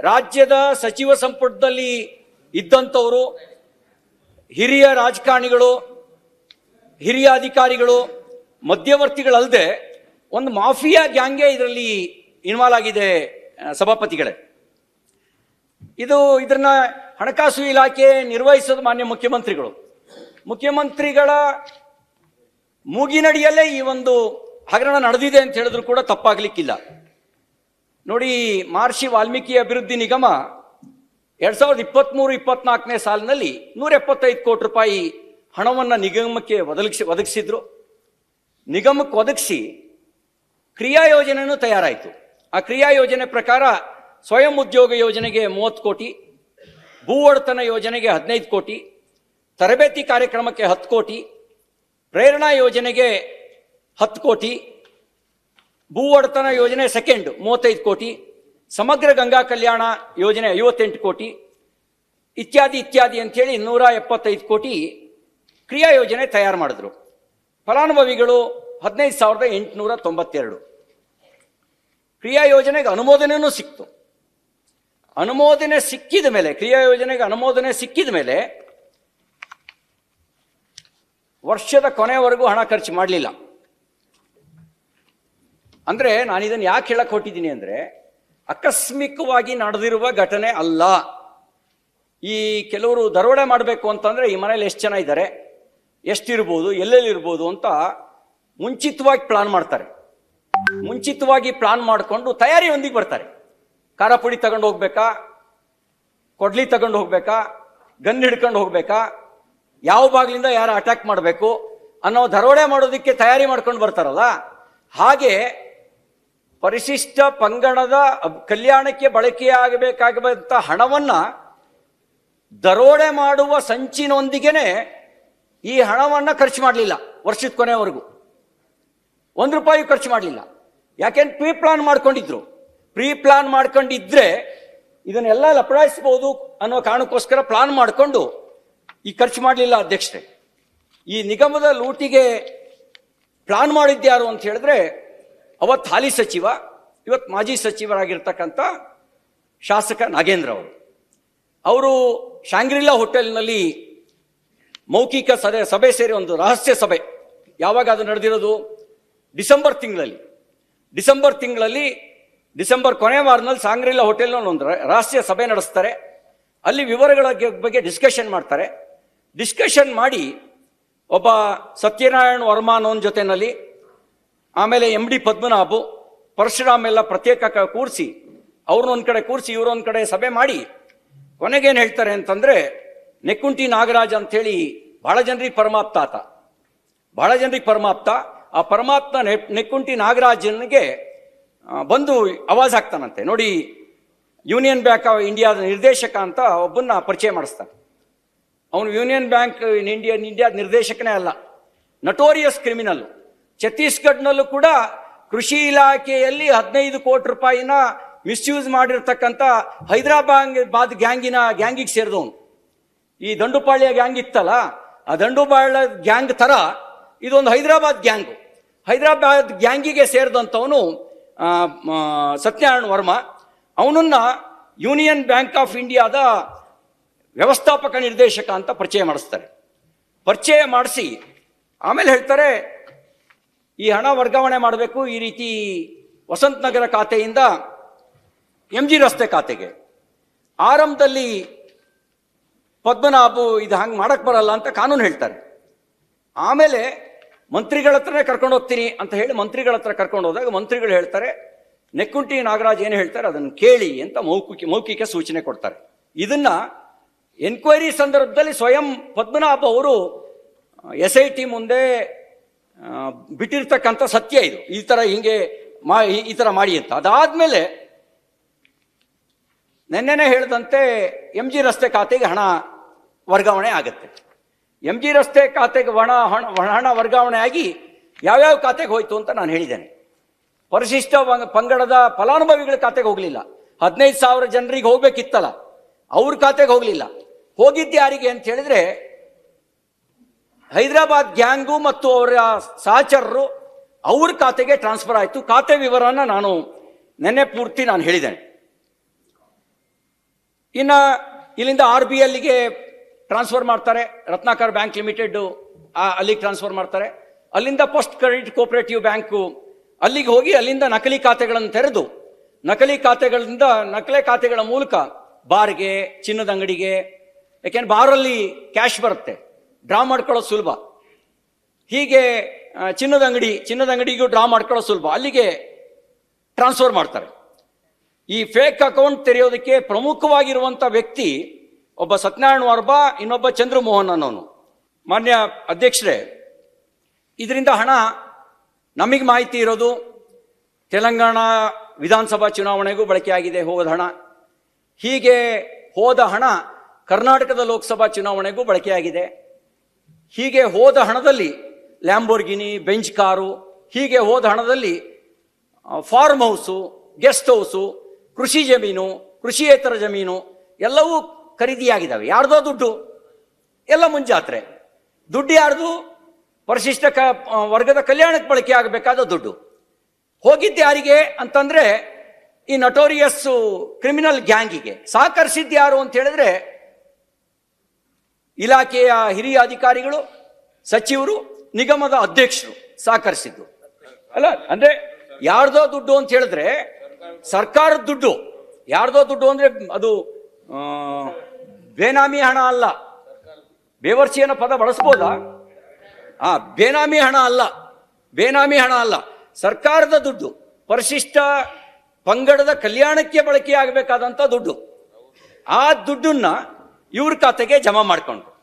ರಾಜ್ಯದ ಸಚಿವ ಸಂಪುಟದಲ್ಲಿ ಇದ್ದಂಥವರು, ಹಿರಿಯ ರಾಜಕಾರಣಿಗಳು, ಹಿರಿಯ ಅಧಿಕಾರಿಗಳು, ಮಧ್ಯವರ್ತಿಗಳಲ್ಲದೆ ಒಂದು ಮಾಫಿಯಾ ಗ್ಯಾಂಗೆ ಇದರಲ್ಲಿ ಇನ್ವಾಲ್ವ್ ಆಗಿದೆ ಸಭಾಪತಿಗಳೇ. ಇದು ಇದನ್ನ ಹಣಕಾಸು ಇಲಾಖೆ ನಿರ್ವಹಿಸೋದು ಮಾನ್ಯ ಮುಖ್ಯಮಂತ್ರಿಗಳು. ಮುಖ್ಯಮಂತ್ರಿಗಳ ಮೂಗಿನಡಿಯಲ್ಲೇ ಈ ಒಂದು ಹಗರಣ ನಡೆದಿದೆ ಅಂತ ಹೇಳಿದ್ರು ಕೂಡ ತಪ್ಪಾಗ್ಲಿಕ್ಕಿಲ್ಲ. ನೋಡಿ ಮಹರ್ಷಿ ವಾಲ್ಮೀಕಿ ಅಭಿವೃದ್ಧಿ ನಿಗಮ ಎರಡ್ ಸಾವಿರದ ಇಪ್ಪತ್ತ್ಮೂರು ಇಪ್ಪತ್ನಾಲ್ಕನೇ ಸಾಲಿನಲ್ಲಿ ನೂರ ಎಪ್ಪತ್ತೈದು ಕೋಟಿ ರೂಪಾಯಿ ಹಣವನ್ನು ನಿಗಮಕ್ಕೆ ಒದಗಿಸಿ, ಒದಗಿಸಿದ್ರು. ನಿಗಮಕ್ಕೆ ಒದಗಿಸಿ ಕ್ರಿಯಾ ಯೋಜನೆಯೂ ತಯಾರಾಯಿತು. ಆ ಕ್ರಿಯಾ ಯೋಜನೆ ಪ್ರಕಾರ ಸ್ವಯಂ ಉದ್ಯೋಗ ಯೋಜನೆಗೆ ಮೂವತ್ತು ಕೋಟಿ, ಭೂ ಒಡೆತನ ಯೋಜನೆಗೆ ಹದಿನೈದು ಕೋಟಿ, ತರಬೇತಿ ಕಾರ್ಯಕ್ರಮಕ್ಕೆ ಹತ್ತು ಕೋಟಿ, ಪ್ರೇರಣಾ ಯೋಜನೆಗೆ ಹತ್ತು ಕೋಟಿ ಭೂ ಒಡೆತನ ಯೋಜನೆ ಸೆಕೆಂಡ್ ಮೂವತ್ತೈದು ಕೋಟಿ, ಸಮಗ್ರ ಗಂಗಾ ಕಲ್ಯಾಣ ಯೋಜನೆ ಐವತ್ತೆಂಟು ಕೋಟಿ, ಇತ್ಯಾದಿ ಇತ್ಯಾದಿ ಅಂಥೇಳಿ ನೂರ ಎಪ್ಪತ್ತೈದು ಕೋಟಿ ಕ್ರಿಯಾ ಯೋಜನೆ ತಯಾರು ಮಾಡಿದ್ರು. ಫಲಾನುಭವಿಗಳು ಹದಿನೈದು ಸಾವಿರದ ಎಂಟುನೂರ ತೊಂಬತ್ತೆರಡು. ಕ್ರಿಯಾ ಯೋಜನೆಗೆ ಅನುಮೋದನೆಯೂ ಸಿಕ್ತು. ಅನುಮೋದನೆ ಸಿಕ್ಕಿದ ಮೇಲೆ, ಕ್ರಿಯಾ ಯೋಜನೆಗೆ ಅನುಮೋದನೆ ಸಿಕ್ಕಿದ ಮೇಲೆ ವರ್ಷದ ಕೊನೆವರೆಗೂ ಹಣ ಖರ್ಚು ಮಾಡಲಿಲ್ಲ. ಅಂದ್ರೆ ನಾನು ಇದನ್ನು ಯಾಕೆ ಹೇಳಕ್ಕೆ ಹೊಟ್ಟಿದ್ದೀನಿ ಅಂದ್ರೆ ಆಕಸ್ಮಿಕವಾಗಿ ನಡೆದಿರುವ ಘಟನೆ ಅಲ್ಲ. ಈ ಕೆಲವರು ದರೋಡೆ ಮಾಡಬೇಕು ಅಂತಂದ್ರೆ ಈ ಮನೇಲಿ ಎಷ್ಟು ಜನ ಇದ್ದಾರೆ, ಎಷ್ಟಿರ್ಬೋದು, ಎಲ್ಲೆಲ್ಲಿರ್ಬೋದು ಅಂತ ಮುಂಚಿತವಾಗಿ ಪ್ಲಾನ್ ಮಾಡ್ತಾರೆ. ಮುಂಚಿತವಾಗಿ ಪ್ಲಾನ್ ಮಾಡಿಕೊಂಡು ತಯಾರಿಯೊಂದಿಗೆ ಬರ್ತಾರೆ. ಖಾರ ಪುಡಿ ತಗೊಂಡು ಹೋಗ್ಬೇಕಾ? ಕೊಡ್ಲಿ ತಗೊಂಡು ಹೋಗ್ಬೇಕಾ? ಗನ್ ಹಿಡ್ಕೊಂಡು ಹೋಗ್ಬೇಕಾ? ಯಾವ ಬಾಗಿಲಿಂದ ಯಾರು ಅಟ್ಯಾಕ್ ಮಾಡಬೇಕು ಅನ್ನೋ ದರೋಡೆ ಮಾಡೋದಕ್ಕೆ ತಯಾರಿ ಮಾಡ್ಕೊಂಡು ಬರ್ತಾರಲ್ಲ? ಹಾಗೆ ಪರಿಶಿಷ್ಟ ಪಂಗಡದ ಕಲ್ಯಾಣಕ್ಕೆ ಬಳಕೆಯಾಗಬೇಕಾಗುವಂಥ ಹಣವನ್ನ ದರೋಡೆ ಮಾಡುವ ಸಂಚಿನೊಂದಿಗೆನೆ ಈ ಹಣವನ್ನ ಖರ್ಚು ಮಾಡಲಿಲ್ಲ ವರ್ಷದ ಕೊನೆವರೆಗೂ. ಒಂದು ರೂಪಾಯಿ ಖರ್ಚು ಮಾಡಲಿಲ್ಲ. ಯಾಕೆಂದ್ರೆ ಪ್ರೀ ಪ್ಲಾನ್ ಮಾಡ್ಕೊಂಡಿದ್ರು. ಪ್ರೀ ಪ್ಲಾನ್ ಮಾಡ್ಕೊಂಡಿದ್ರೆ ಇದನ್ನೆಲ್ಲ ಲಪಡಾಯಿಸ್ಬೋದು ಅನ್ನೋ ಕಾರಣಕ್ಕೋಸ್ಕರ ಪ್ಲಾನ್ ಮಾಡಿಕೊಂಡು ಈ ಖರ್ಚು ಮಾಡಲಿಲ್ಲ ಅಧ್ಯಕ್ಷರೇ. ಈ ನಿಗಮದ ಲೂಟಿಗೆ ಪ್ಲಾನ್ ಮಾಡಿದ್ಯಾರು ಅಂತ ಹೇಳಿದ್ರೆ ಅವತ್ತು ಹಾಲಿ ಸಚಿವ ಇವತ್ತು ಮಾಜಿ ಸಚಿವರಾಗಿರ್ತಕ್ಕಂಥ ಶಾಸಕ ನಾಗೇಂದ್ರ ಅವರು. ಅವರು ಶಾಂಗ್ರಿಲಾ ಹೋಟೆಲ್ನಲ್ಲಿ ಮೌಖಿಕ ಸಭೆ ಸಭೆ ಸೇರಿ ಒಂದು ರಹಸ್ಯ ಸಭೆ. ಯಾವಾಗ ಅದು ನಡೆದಿರೋದು? ಡಿಸೆಂಬರ್ ತಿಂಗಳಲ್ಲಿ. ಡಿಸೆಂಬರ್ ತಿಂಗಳಲ್ಲಿ, ಡಿಸೆಂಬರ್ ಕೊನೆ ವಾರದಲ್ಲಿ ಸಾಂಗ್ರಿಲಾ ಹೋಟೆಲ್ನಲ್ಲಿ ಒಂದು ರಹಸ್ಯ ಸಭೆ ನಡೆಸ್ತಾರೆ. ಅಲ್ಲಿ ವಿವರಗಳ ಬಗ್ಗೆ ಡಿಸ್ಕಷನ್ ಮಾಡ್ತಾರೆ. ಡಿಸ್ಕಷನ್ ಮಾಡಿ ಒಬ್ಬ ಸತ್ಯನಾರಾಯಣ ವರ್ಮಾ ಅನ್ನೋನ್ ಜೊತೆನಲ್ಲಿ ಆಮೇಲೆ ಎಂ ಡಿ ಪದ್ಮನಾಭು, ಪರಶುರಾಮ್ ಎಲ್ಲ ಪ್ರತ್ಯೇಕ ಕೂರಿಸಿ, ಅವ್ರನ್ನೊಂದು ಕಡೆ ಕೂರಿಸಿ ಇವರೊಂದು ಕಡೆ ಸಭೆ ಮಾಡಿ, ಕೊನೆಗೇನು ಹೇಳ್ತಾರೆ ಅಂತಂದ್ರೆ, ನೆಕ್ಕುಂಟಿ ನಾಗರಾಜ್ ಅಂತೇಳಿ ಬಹಳ ಜನರಿಗೆ ಪರಮಾಪ್ತ ಆತ. ಬಹಳ ಜನರಿಗೆ ಪರಮಾಪ್ತ. ಆ ಪರಮಾತ್ಮ ನೆ- ನೆಕ್ಕುಂಟಿ ನಾಗರಾಜನಿಗೆ ಬಂದು ಆವಾಜ್ ಹಾಕ್ತಾನಂತೆ. ನೋಡಿ, ಯೂನಿಯನ್ ಬ್ಯಾಂಕ್ ಆಫ್ ಇಂಡಿಯಾದ ನಿರ್ದೇಶಕ ಅಂತ ಒಬ್ಬನ್ನ ಪರಿಚಯ ಮಾಡಿಸ್ತಾನೆ. ಅವನು ಯೂನಿಯನ್ ಬ್ಯಾಂಕ್ ಇನ್ ಇಂಡಿಯಾ, ಇಂಡಿಯಾದ ನಿರ್ದೇಶಕನೇ ಅಲ್ಲ. Notorious criminal. ಛತ್ತೀಸ್ಗಢ್ನಲ್ಲೂ ಕೂಡ ಕೃಷಿ ಇಲಾಖೆಯಲ್ಲಿ ಹದಿನೈದು ಕೋಟಿ ರೂಪಾಯಿನ ಮಿಸ್ಯೂಸ್ ಮಾಡಿರ್ತಕ್ಕಂಥ ಹೈದರಾಬಾದ್ ಬಾದ್ ಗ್ಯಾಂಗಿನ ಗ್ಯಾಂಗಿಗೆ ಸೇರಿದವನು. ಈ ದಂಡುಪಾಳ್ಯ ಗ್ಯಾಂಗ್ ಇತ್ತಲ್ಲ, ಆ ದಂಡುಪಾಳ್ಯ ಗ್ಯಾಂಗ್ ತರ ಇದೊಂದು ಹೈದರಾಬಾದ್ ಗ್ಯಾಂಗು. ಹೈದರಾಬಾದ್ ಗ್ಯಾಂಗಿಗೆ ಸೇರಿದಂಥವನು ಸತ್ಯನಾರಾಯಣ ವರ್ಮ. ಅವನನ್ನ ಯೂನಿಯನ್ ಬ್ಯಾಂಕ್ ಆಫ್ ಇಂಡಿಯಾದ ವ್ಯವಸ್ಥಾಪಕ ನಿರ್ದೇಶಕ ಅಂತ ಪರಿಚಯ ಮಾಡಿಸ್ತಾರೆ. ಪರಿಚಯ ಮಾಡಿಸಿ ಆಮೇಲೆ ಹೇಳ್ತಾರೆ ಈ ಹಣ ವರ್ಗಾವಣೆ ಮಾಡಬೇಕು ಈ ರೀತಿ ವಸಂತ ನಗರ ಖಾತೆಯಿಂದ ಎಂ ಜಿ ರಸ್ತೆ ಖಾತೆಗೆ. ಆರಂಭದಲ್ಲಿ ಪದ್ಮನಾಭು ಇದು ಹಂಗೆ ಮಾಡಕ್ಕೆ ಬರಲ್ಲ ಅಂತ ಕಾನೂನು ಹೇಳ್ತಾರೆ. ಆಮೇಲೆ ಮಂತ್ರಿಗಳ ಹತ್ರನೇ ಕರ್ಕೊಂಡು ಹೋಗ್ತೀನಿ ಅಂತ ಹೇಳಿ ಮಂತ್ರಿಗಳ ಹತ್ರ ಕರ್ಕೊಂಡು ಹೋದಾಗ ಮಂತ್ರಿಗಳು ಹೇಳ್ತಾರೆ, ನೆಕ್ಕುಂಟಿ ನಾಗರಾಜ್ ಏನು ಹೇಳ್ತಾರೆ? ಅದನ್ನು ಕೇಳಿ ಅಂತ ಮೌಖಿಕ ಮೌಖಿಕ ಸೂಚನೆ ಕೊಡ್ತಾರೆ. ಇದನ್ನ ಎನ್ಕ್ವೈರಿ ಸಂದರ್ಭದಲ್ಲಿ ಸ್ವಯಂ ಪದ್ಮನಾಭ ಅವರು ಎಸ್ ಐ ಟಿ ಮುಂದೆ ಬಿಟ್ಟಿರ್ತಕ್ಕಂಥ ಸತ್ಯ ಇದು. ಈ ಥರ ಹಿಂಗೆ ಮಾ, ಈ- ಥರ ಮಾಡಿ ಅಂತ. ಅದಾದ್ಮೇಲೆ ನಿನ್ನೆನೆ ಹೇಳಿದಂತೆ ಎಂ ಜಿ ರಸ್ತೆ ಖಾತೆಗೆ ಹಣ ವರ್ಗಾವಣೆ ಆಗುತ್ತೆ. ಎಂ ಜಿ ರಸ್ತೆ ಖಾತೆಗೆ ಹಣ ಹಣ ಹಣ ವರ್ಗಾವಣೆ ಆಗಿ ಯಾವ್ಯಾವ ಖಾತೆಗೆ ಹೋಯ್ತು ಅಂತ ನಾನು ಹೇಳಿದ್ದೇನೆ. ಪರಿಶಿಷ್ಟ ಪಂಗಡದ ಫಲಾನುಭವಿಗಳ ಖಾತೆಗೆ ಹೋಗಲಿಲ್ಲ. ಹದಿನೈದು ಸಾವಿರ ಜನರಿಗೆ ಹೋಗ್ಬೇಕಿತ್ತಲ್ಲ. ಅವ್ರ ಖಾತೆಗೆ ಹೋಗಲಿಲ್ಲ. ಹೋಗಿದ್ದು ಯಾರಿಗೆ ಅಂತ ಹೇಳಿದ್ರೆ ಹೈದರಾಬಾದ್ ಗ್ಯಾಂಗು ಮತ್ತು ಅವರ ಸಹಚರರು, ಅವ್ರ ಖಾತೆಗೆ ಟ್ರಾನ್ಸ್ಫರ್ ಆಯಿತು. ಖಾತೆ ವಿವರನ ನಾನು ನೆನ್ನೆ ಪೂರ್ತಿ ನಾನು ಹೇಳಿದ್ದೇನೆ. ಇನ್ನು ಇಲ್ಲಿಂದ ಆರ್ ಬಿ ಎಲ್ಗೆ ಟ್ರಾನ್ಸ್ಫರ್ ಮಾಡ್ತಾರೆ. ರತ್ನಾಕರ್ ಬ್ಯಾಂಕ್ ಲಿಮಿಟೆಡ್ ಅಲ್ಲಿಗೆ ಟ್ರಾನ್ಸ್ಫರ್ ಮಾಡ್ತಾರೆ. ಅಲ್ಲಿಂದ ಪೋಸ್ಟ್ ಕ್ರೆಡಿಟ್ ಕೋಪರೇಟಿವ್ ಬ್ಯಾಂಕು ಅಲ್ಲಿಗೆ ಹೋಗಿ ಅಲ್ಲಿಂದ ನಕಲಿ ಖಾತೆಗಳನ್ನು ತೆರೆದು, ನಕಲಿ ಖಾತೆಗಳಿಂದ ನಕಲಿ ಖಾತೆಗಳ ಮೂಲಕ ಬಾರ್ಗೆ, ಚಿನ್ನದ ಅಂಗಡಿಗೆ, ಯಾಕೆಂದ್ರೆ ಬಾರಲ್ಲಿ ಕ್ಯಾಶ್ ಬರುತ್ತೆ. ಡ್ರಾ ಮಾಡ್ಕೊಳ್ಳೋದು ಸುಲಭ. ಹೀಗೆ ಚಿನ್ನದ ಅಂಗಡಿ, ಚಿನ್ನದ ಅಂಗಡಿಗೂ ಡ್ರಾ ಮಾಡ್ಕೊಳ್ಳೋದು ಸುಲಭ. ಅಲ್ಲಿಗೆ ಟ್ರಾನ್ಸ್ಫರ್ ಮಾಡ್ತಾರೆ. ಈ ಫೇಕ್ ಅಕೌಂಟ್ ತೆರೆಯೋದಕ್ಕೆ ಪ್ರಮುಖವಾಗಿರುವಂಥ ವ್ಯಕ್ತಿ ಒಬ್ಬ ಸತ್ಯನಾರಾಯಣ ವರ್ಬ ಇನ್ನೊಬ್ಬ ಚಂದ್ರಮೋಹನ್ ಅನ್ನೋನು. ಮಾನ್ಯ ಅಧ್ಯಕ್ಷರೇ, ಇದರಿಂದ ಹಣ ನಮಗೆ ಮಾಹಿತಿ ಇರೋದು, ತೆಲಂಗಾಣ ವಿಧಾನಸಭಾ ಚುನಾವಣೆಗೂ ಬಳಕೆಯಾಗಿದೆ ಹೋದ ಹಣ. ಹೀಗೆ ಹೋದ ಹಣ ಕರ್ನಾಟಕದ ಲೋಕಸಭಾ ಚುನಾವಣೆಗೂ ಬಳಕೆಯಾಗಿದೆ ಹೀಗೆ ಹೋದ ಹಣದಲ್ಲಿ ಲ್ಯಾಂಬೋರ್ಗಿನಿ ಬೆಂಚ್ ಕಾರು, ಹೀಗೆ ಹೋದ ಹಣದಲ್ಲಿ ಫಾರ್ಮ್ ಹೌಸು ಗೆಸ್ಟ್ ಹೌಸು ಕೃಷಿ ಜಮೀನು, ಕೃಷಿಯೇತರ ಜಮೀನು ಎಲ್ಲವೂ ಖರೀದಿಯಾಗಿದ್ದಾವೆ. ಯಾರ್ದೋ ದುಡ್ಡು, ಎಲ್ಲ ಮುಂಜಾತ್ರೆ. ದುಡ್ಡು ಯಾರ್ದು? ಪರಿಶಿಷ್ಟ ಕ ವರ್ಗದ ಕಲ್ಯಾಣಕ್ಕೆ ಬಳಕೆ ಆಗಬೇಕಾದ ದುಡ್ಡು. ಹೋಗಿದ್ದು ಯಾರಿಗೆ ಅಂತಂದ್ರೆ, ಈ ನಟೋರಿಯಸ್ ಕ್ರಿಮಿನಲ್ ಗ್ಯಾಂಗಿಗೆ ಸಹಕರಿಸಿದ್ದು ಯಾರು ಅಂತ ಹೇಳಿದ್ರೆ ಇಲಾಖೆಯ ಹಿರಿಯ ಅಧಿಕಾರಿಗಳು, ಸಚಿವರು, ನಿಗಮದ ಅಧ್ಯಕ್ಷರು ಸಹಕರಿಸಿದ್ದು. ಅಲ್ಲ, ಅಂದ್ರೆ ಯಾರ್ದೋ ದುಡ್ಡು ಅಂತ ಹೇಳಿದ್ರೆ ಸರ್ಕಾರದ ದುಡ್ಡು. ಯಾರ್ದೋ ದುಡ್ಡು ಅಂದ್ರೆ ಅದು ಬೇನಾಮಿ ಹಣ ಅಲ್ಲ. ಬೇವರ್ಸಿ ಅನ್ನೋ ಪದ ಬಳಸ್ಬೋದಾ? ಆ, ಬೇನಾಮಿ ಹಣ ಅಲ್ಲ. ಬೇನಾಮಿ ಹಣ ಅಲ್ಲ. ಸರ್ಕಾರದ ದುಡ್ಡು. ಪರಿಶಿಷ್ಟ ಪಂಗಡದ ಕಲ್ಯಾಣಕ್ಕೆ ಬಳಕೆಯಾಗಬೇಕಾದಂಥ ದುಡ್ಡು. ಆ ದುಡ್ಡನ್ನ ಇವ್ರ ಖಾತೆಗೆ ಜಮಾ ಮಾಡ್ಕೊಂಡ್ರು.